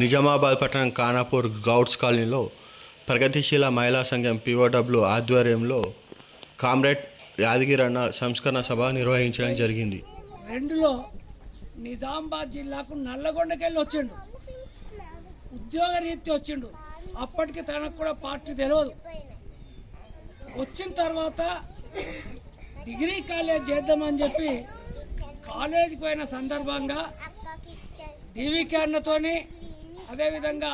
నిజామాబాద్ పట్టణం ఖానాపూర్ గౌడ్స్ కాలనీలో ప్రగతిశీల మహిళా సంఘం పిఓడబ్ల్యూ ఆధ్వర్యంలో కామ్రేడ్ యాదగిరన్న సంస్కరణ సభ నిర్వహించడం జరిగింది. రెండులో నిజామాబాద్ జిల్లాకు నల్లగొండకెళ్ళి వచ్చిండు. ఉద్యోగ రీతి వచ్చిండు. అప్పటికి తనకు కూడా పార్టీ తెలియదు వచ్చిన తర్వాత డిగ్రీ కాలేజ్ చేద్దామని చెప్పి కాలేజీకి పోయిన సందర్భంగా డివికే అన్నతోని అదేవిధంగా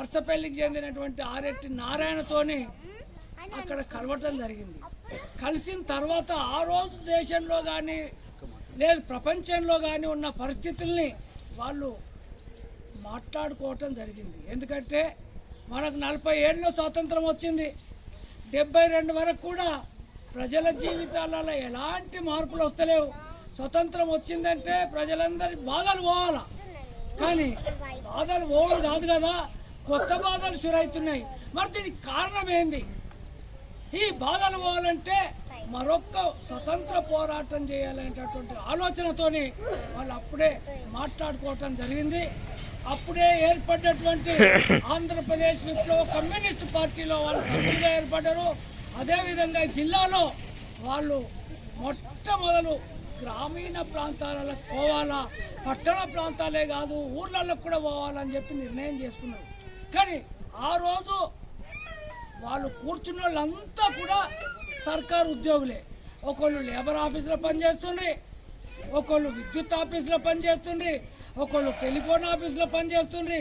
అర్సపల్లికి చెందినటువంటి ఆరెట్టి నారాయణతోని అక్కడ కలవటం జరిగింది. కలిసిన తర్వాత ఆ రోజు దేశంలో కానీ లేదు ప్రపంచంలో కానీ ఉన్న పరిస్థితుల్ని వాళ్ళు మాట్లాడుకోవటం జరిగింది. ఎందుకంటే మనకు నలభై ఏళ్ళలో స్వాతంత్రం వచ్చింది. డెబ్బై రెండు వరకు కూడా ప్రజల జీవితాలలో ఎలాంటి మార్పులు వస్తలేవు. స్వతంత్రం వచ్చిందంటే ప్రజలందరి బాధలు పోవాలా? కానీ బాధలు పోవడం కాదు కదా. కొత్త బాధలు షురవుతున్నాయి మరి దీనికి కారణం ఏంది? ఈ బాధలు పోవాలంటే మరొక్క స్వతంత్ర పోరాటం చేయాలనేటటువంటి ఆలోచనతోని వాళ్ళు అప్పుడే మాట్లాడుకోవటం జరిగింది. అప్పుడే ఏర్పడినటువంటి ఆంధ్రప్రదేశ్ విప్లవ కమ్యూనిస్ట్ పార్టీలో వాళ్ళు సభ్యులుగా ఏర్పడ్డారు. అదేవిధంగా జిల్లాలో వాళ్ళు మొట్టమొదలు గ్రామీణ ప్రాంతాలకు పోవాలా? పట్టణ ప్రాంతాలే కాదు ఊర్లలో కూడా పోవాలని చెప్పి నిర్ణయం చేసుకున్నారు. కానీ ఆ రోజు వాళ్ళు కూర్చున్న వాళ్ళంతా కూడా సర్కారు ఉద్యోగులే. ఒకళ్ళు లేబర్ ఆఫీసులో పనిచేస్తుండ్రి ఒకళ్ళు విద్యుత్ ఆఫీసులో పనిచేస్తుండ్రి ఒకళ్ళు టెలిఫోన్ ఆఫీసులో పనిచేస్తుండ్రి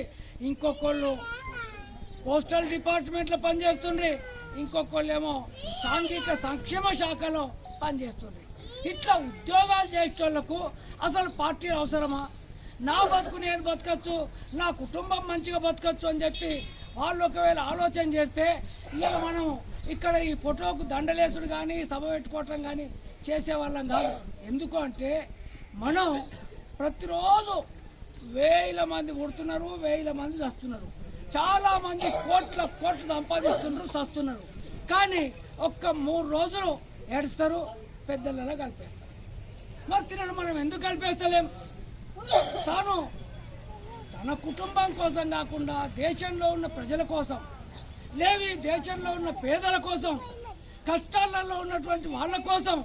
ఇంకొకళ్ళు పోస్టల్ డిపార్ట్మెంట్లో పనిచేస్తుండ్రి ఇంకొకళ్ళు ఏమో సాంఘిక సంక్షేమ శాఖలో పనిచేస్తుండ్రి. ఇట్లా ఉద్యోగాలు చేసేటోళ్ళకు అసలు పార్టీ అవసరమా? నా బతుకు నేను బతకచ్చు నా కుటుంబం మంచిగా బతకచ్చు అని చెప్పి వాళ్ళు ఒకవేళ ఆలోచన చేస్తే ఇక మనం ఇక్కడ ఈ ఫోటోకు దండలేసుడు కానీ సభ పెట్టుకోవటం కానీ చేసేవాళ్ళం కాదు. ఎందుకు అంటే మనం ప్రతిరోజు వేల మంది పుడుతున్నారు వేల మంది చస్తున్నారు. చాలా మంది కోట్ల కోట్లు సంపాదిస్తున్నారు చస్తున్నారు. కానీ ఒక్క మూడు రోజులు ఏడుస్తారు పెద్దలలో కలిపేస్తారు. మరి తినను మనం ఎందుకు కలిపేస్తలేం? తాను తన కుటుంబం కోసం కాకుండా దేశంలో ఉన్న ప్రజల కోసం లేవి దేశంలో ఉన్న పేదల కోసం కష్టాలలో ఉన్నటువంటి వాళ్ళ కోసం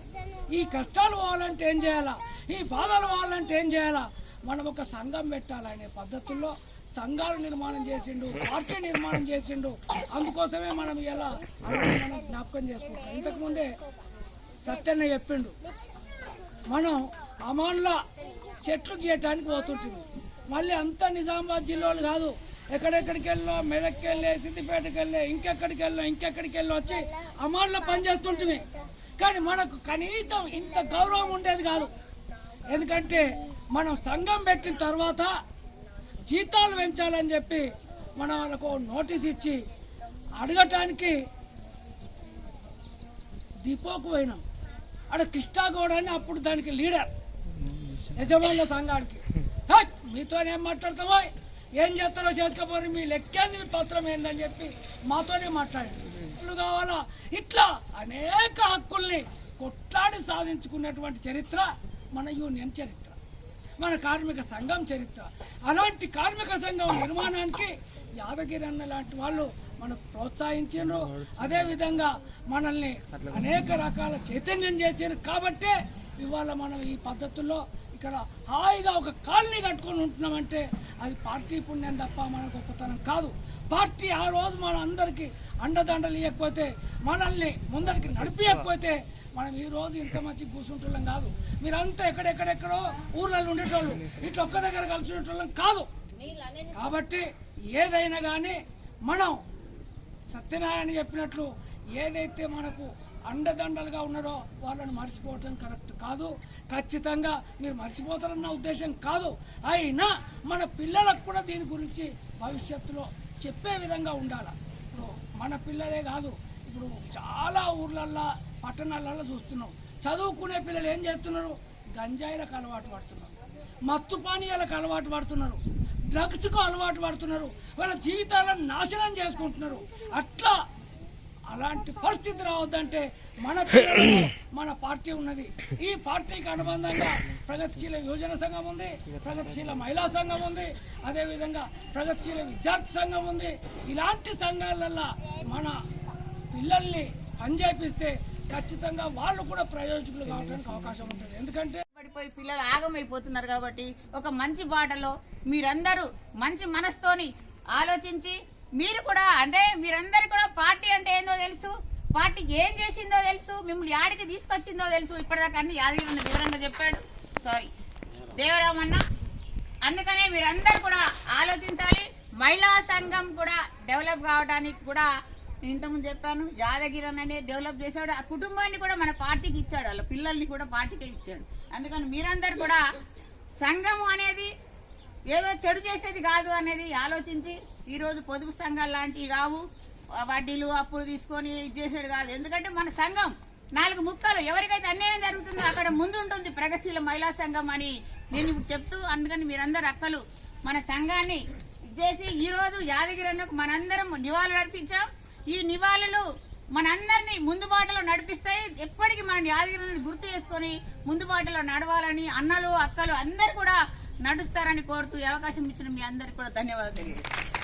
ఈ కష్టాలు పోవాలంటే ఏం చేయాలా? ఈ బాధలు పోవాలంటే ఏం చేయాలా? మనం ఒక సంఘం పెట్టాలనే పద్ధతుల్లో సంఘాలు నిర్మాణం చేసిండు పార్టీ నిర్మాణం చేసిండు. అందుకోసమే మనం ఎలా జ్ఞాపకం చేసుకుంటాం ఇంతకుముందే సత్యన్న చెప్పిండు. మనం అమాన్ల చెట్లు గీయటానికి పోతుంటుంది మళ్ళీ అంతా నిజామాబాద్ జిల్లాలు కాదు. ఎక్కడెక్కడికి వెళ్ళో మెదక్కి వెళ్ళే సిద్దిపేటకి వెళ్ళే ఇంకెక్కడికి వెళ్ళో ఇంకెక్కడికి వెళ్ళి వచ్చి అమాన్లో పనిచేస్తుంటుంది కానీ మనకు కనీసం ఇంత గౌరవం ఉండేది కాదు. ఎందుకంటే మనం సంఘం పెట్టిన తర్వాత జీతాలు పెంచాలని చెప్పి మనం వాళ్ళకు నోటీస్ ఇచ్చి అడగటానికి డిపోకు పోయినాం. అక్కడ కృష్ణాగౌడ్ అని అప్పుడు దానికి లీడర్. యజమానుల సంఘానికి. మీతో ఏం మాట్లాడతామో ఏం చేస్తారో చేసుకోపోయి మీ లెక్కేది? మీ పత్రం ఏందని చెప్పి మాతోనే మాట్లాడారు హక్కులు కావాలా? ఇట్లా! అనేక హక్కుల్ని కొట్లాడి సాధించుకున్నటువంటి చరిత్ర మన యూనియన్ చరిత్ర. మన కార్మిక సంఘం చరిత్ర. అలాంటి కార్మిక సంఘం నిర్మాణానికి యాదగిరి అన్న లాంటి వాళ్ళు మనకు ప్రోత్సహించారు అదే విధంగా మనల్ని అనేక రకాల చైతన్యం చేశారు కాబట్టే ఇవాళ మనం ఈ పద్ధతుల్లో ఇక్కడ హాయిగా ఒక కాలనీ కట్టుకొని ఉంటున్నామంటే అది పార్టీ పుణ్యం తప్ప మన గొప్పతనం కాదు. పార్టీ ఆ రోజు మన అందరికీ అండదండలు ఇవ్వకపోతే మనల్ని ముందరికి నడిపించకపోతే మనం ఈ రోజు ఇంత మంచి కూర్చుంటున్నాం కాదు. మీరంతా ఎక్కడెక్కడెక్కడో ఊర్లలో ఉండేటోళ్ళు ఇట్లా ఒక్క దగ్గర కలిసి ఉండేటోళ్ళం కాదు కాబట్టి ఏదైనా కానీ మనం సత్యనారాయణ చెప్పినట్లు ఏదైతే మనకు అండదండలుగా ఉన్నారో వాళ్ళని మర్చిపోవటం కరెక్ట్ కాదు. ఖచ్చితంగా మీరు మర్చిపోతారన్న ఉద్దేశం కాదు. అయినా మన పిల్లలకు కూడా దీని గురించి భవిష్యత్తులో చెప్పే విధంగా ఉండాలి. ఇప్పుడు మన పిల్లలే కాదు ఇప్పుడు చాలా ఊర్లల్లో పట్టణాలలో చూస్తున్నాం. చదువుకునే పిల్లలు ఏం చేస్తున్నారు? గంజాయిలకు అలవాటు పడుతున్నారు. మత్తు పానీయాలకు అలవాటు పడుతున్నారు. డ్రగ్స్కు అలవాటు పడుతున్నారు. వాళ్ళ జీవితాలను నాశనం చేసుకుంటున్నారు. అట్లా అలాంటి పరిస్థితి రావద్దంటే మన మన పార్టీ ఉన్నది. ఈ పార్టీకి అనుబంధంగా ప్రగతిశీల యువజన సంఘం ఉంది ప్రగతిశీల మహిళా సంఘం ఉంది అదేవిధంగా ప్రగతిశీల విద్యార్థి సంఘం ఉంది. ఇలాంటి సంఘాలల్లో మన పిల్లల్ని పనిచేపిస్తే ఖచ్చితంగా వాళ్ళు కూడా ప్రయోజకులు కావడానికి అవకాశం ఉంటుంది. ఎందుకంటే పడిపోయి పిల్లలు ఆగమైపోతున్నారు కాబట్టి ఒక మంచి బాటలో మీరందరూ మంచి మనసుతోని ఆలోచించి మీరు కూడా అంటే మీరందరూ కూడా పార్టీ అంటే ఏందో తెలుసు పార్టీ ఏం చేసిందో తెలుసు మిమ్మల్ని యాడికి తీసుకొచ్చిందో తెలుసు. ఇప్పటిదాకా అన్ని యాదగిరి వివరంగా చెప్పాడు. సారీ దేవరామన్న అందుకనే మీరందరూ కూడా ఆలోచించాలి. మహిళా సంఘం కూడా డెవలప్ కావడానికి కూడా నేను ఇంతకుముందు చెప్పాను యాదగిరన్ అనే డెవలప్ చేశాడు. ఆ కుటుంబాన్ని కూడా మన పార్టీకి ఇచ్చాడు. వాళ్ళ పిల్లల్ని కూడా పార్టీకే ఇచ్చాడు. అందుకని మీరందరు కూడా సంఘం అనేది ఏదో చెడు చేసేది కాదు అనేది ఆలోచించి ఈరోజు పొదుపు సంఘాలు లాంటివి కావు. వడ్డీలు అప్పులు తీసుకొని ఇది చేసేది కాదు. ఎందుకంటే మన సంఘం నాలుగు ముక్కలు. ఎవరికైతే అన్యాయం జరుగుతుందో అక్కడ ముందు ఉంటుంది ప్రగతిశీల మహిళా సంఘం అని నేను ఇప్పుడు చెప్తూ అందుకని మీరందరు అక్కలు మన సంఘాన్ని చేసి ఈ రోజు యాదగిరి అన్నకు మనందరం నివాళులు అర్పించాం ఈ నివాళులు మనందరినీ ముందు బాటలో నడిపిస్తాయి ఎప్పటికీ మన యాదగిరిని గుర్తు చేసుకొని ముందు బాటలో నడవాలని అన్నలు అక్కలు అందరు కూడా నడుస్తారని కోరుతూ అవకాశం ఇచ్చిన మీ అందరికి కూడా ధన్యవాదాలు తెలియజేస్తాను